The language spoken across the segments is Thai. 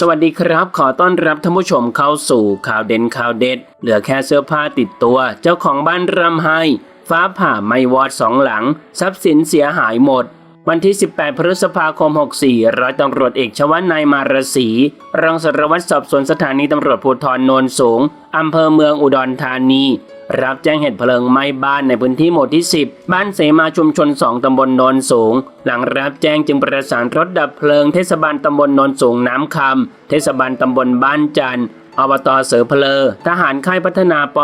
สวัสดีครับ ขอต้อนรับท่านผู้ชมเข้าสู่ข่าวเด่นข่าวเด็ด เหลือแค่เสื้อผ้าติดตัว เจ้าของบ้านรำไห้ ฟ้าผ่าไม่วอดสองหลัง ทรัพย์สินเสียหายหมด วันที่ 18 พฤษภาคม 64 ร้อยตำรวจเอกชวันนายมารศรีรองสารวัตรสอบสวนสถานีตำรวจภูธรโนนสูงอำเภอเมืองอุดรธานี รับแจ้งเหตุเพลิงไหม้บ้านในพื้นที่หมู่ที่ 10 บ้านเสมาชุมชน 2 ตำบลนนสูง หลังรับแจ้งจึงประสานรถดับเพลิงเทศบาลตำบลนนสูงน้ำคำเทศบาลตำบลบ้านจันทร์อบตเสือเพลอ ทหารค่ายพัฒนาป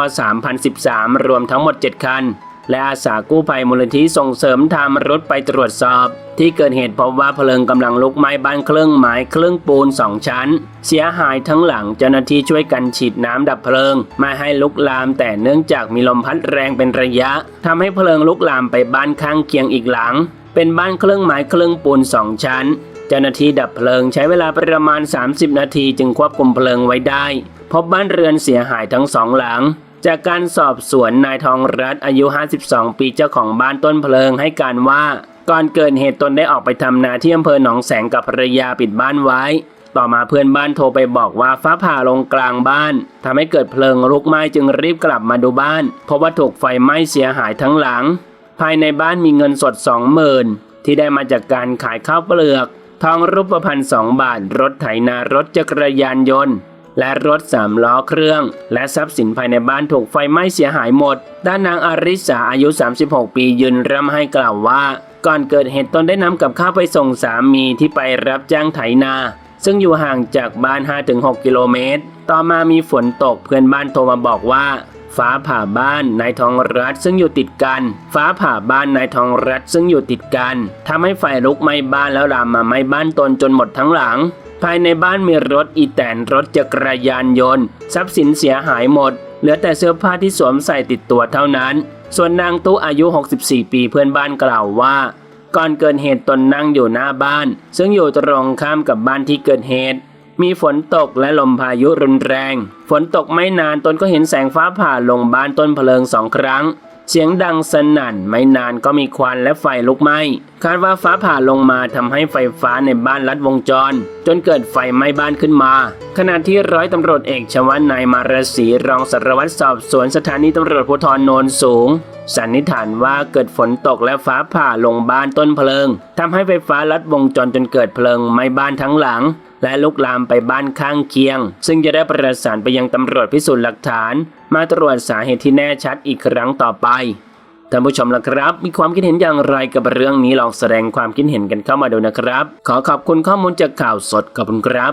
3013 รวมทั้งหมด 7 คัน และอาสากู้ภัยมูลนิธิส่งเสริมธรรมรถไปตรวจสอบ ที่เกิดเหตุพบว่าเพลิงกำลังลุกไหม้บ้านเครื่องไม้เครื่องปูนสองชั้น เสียหายทั้งหลังเจ้าหน้าที่ช่วยกันฉีดน้ำดับเพลิงไม่ให้ลุกลามแต่เนื่องจากมีลมพัดแรงเป็นระยะทำให้เพลิงลุกลามไปบ้านข้างเคียงอีกหลัง เป็นบ้านเครื่องไม้เครื่องปูนสองชั้นเจ้าหน้าที่ดับเพลิงใช้เวลาประมาณ 30 นาทีจึงควบคุมเพลิงไว้ได้ พบบ้านเรือนเสียหายทั้งสองหลัง จากการสอบสวนนายทองรัฐอายุ 52 ปีเจ้าของบ้านต้นเพลิงให้การว่าก่อนเกิดเหตุตนได้ออกไปทำนาที่อำเภอหนองแสงกับภรรยาปิดบ้านไว้ ต่อมาเพื่อนบ้านโทรไปบอกว่าฟ้าผ่าลงกลางบ้านทำให้เกิดเพลิงลุกไหม้จึงรีบกลับมาดูบ้านเพราะว่าถูกไฟไหม้เสียหายทั้งหลัง ภายในบ้านมีเงินสด 20,000 ที่ได้มาจากการขายข้าวเปลือก ทองรูปพรรณสองบาท รถไถนารถจักรยานยนต์ และรถสามล้อเครื่อง และทรัพย์สินภายในบ้านถูกไฟไหม้เสียหายหมด ด้านนางอาริสาอายุ 36 ปียืนร่ำให้กล่าวว่า ก่อนเกิดเหตุตนได้นำกับข้าวไปส่งสามีที่ไปรับจ้างไถนา ซึ่งอยู่ห่างจากบ้าน 5-6 กิโลเมตร ต่อมามีฝนตกเพื่อนบ้านโทรมาบอกว่าฟ้าผ่าบ้านนายทองรัฐซึ่งอยู่ติดกัน ฟ้าผ่าบ้านนายทองรัฐซึ่งอยู่ติดกันทำให้ไฟลุกไหม้บ้านแล้วลามมาไหม้บ้านตนจนหมดทั้งหลัง ภายในบ้านมีรถอีแตนรถจักรยานยนต์ ทรัพย์สินเสียหายหมด เหลือแต่เสื้อผ้าที่สวมใส่ติดตัวเท่านั้น ส่วนนางตู้อายุ 64 ปีเพื่อนบ้านกล่าวว่า ก่อนเกิดเหตุตนนั่งอยู่หน้าบ้าน ซึ่งอยู่ตรงข้ามกับบ้านที่เกิดเหตุ มีฝนตกและลมพายุรุนแรง ฝนตกไม่นานตนก็เห็นแสงฟ้าผ่าลงบ้านต้นเพลิงสองครั้ง เสียงดังสนั่นไม่นานก็มีควันและไฟลุกไหม้คาดว่าฟ้าผ่าลงมาทำให้ไฟฟ้าในบ้านลัดวงจร จนเกิดไฟไหม้บ้านขึ้นมา ขณะที่ร้อยตำรวจเอกชวันนายมารศรีรองสารวัตรสอบสวนสถานีตำรวจภูธรโนนสูง สันนิษฐานว่าเกิดฝนตกและฟ้าผ่าลงบ้านต้นเพลิงทำให้ไฟฟ้าลัดวงจรจนเกิดเพลิงไหม้บ้านทั้งหลัง และลุกลามไปบ้านข้างเคียง ซึ่งจะได้ประสานไปยังตำรวจพิสูจน์หลักฐาน มาตรวจสาเหตุที่แน่ชัดอีกครั้งต่อไปท่านผู้ชมล่ะครับ มีความคิดเห็นอย่างไรกับเรื่องนี้ลองแสดงความคิดเห็นกันเข้ามาดูนะครับ ขอขอบคุณข้อมูลจากข่าวสดขอบคุณครับ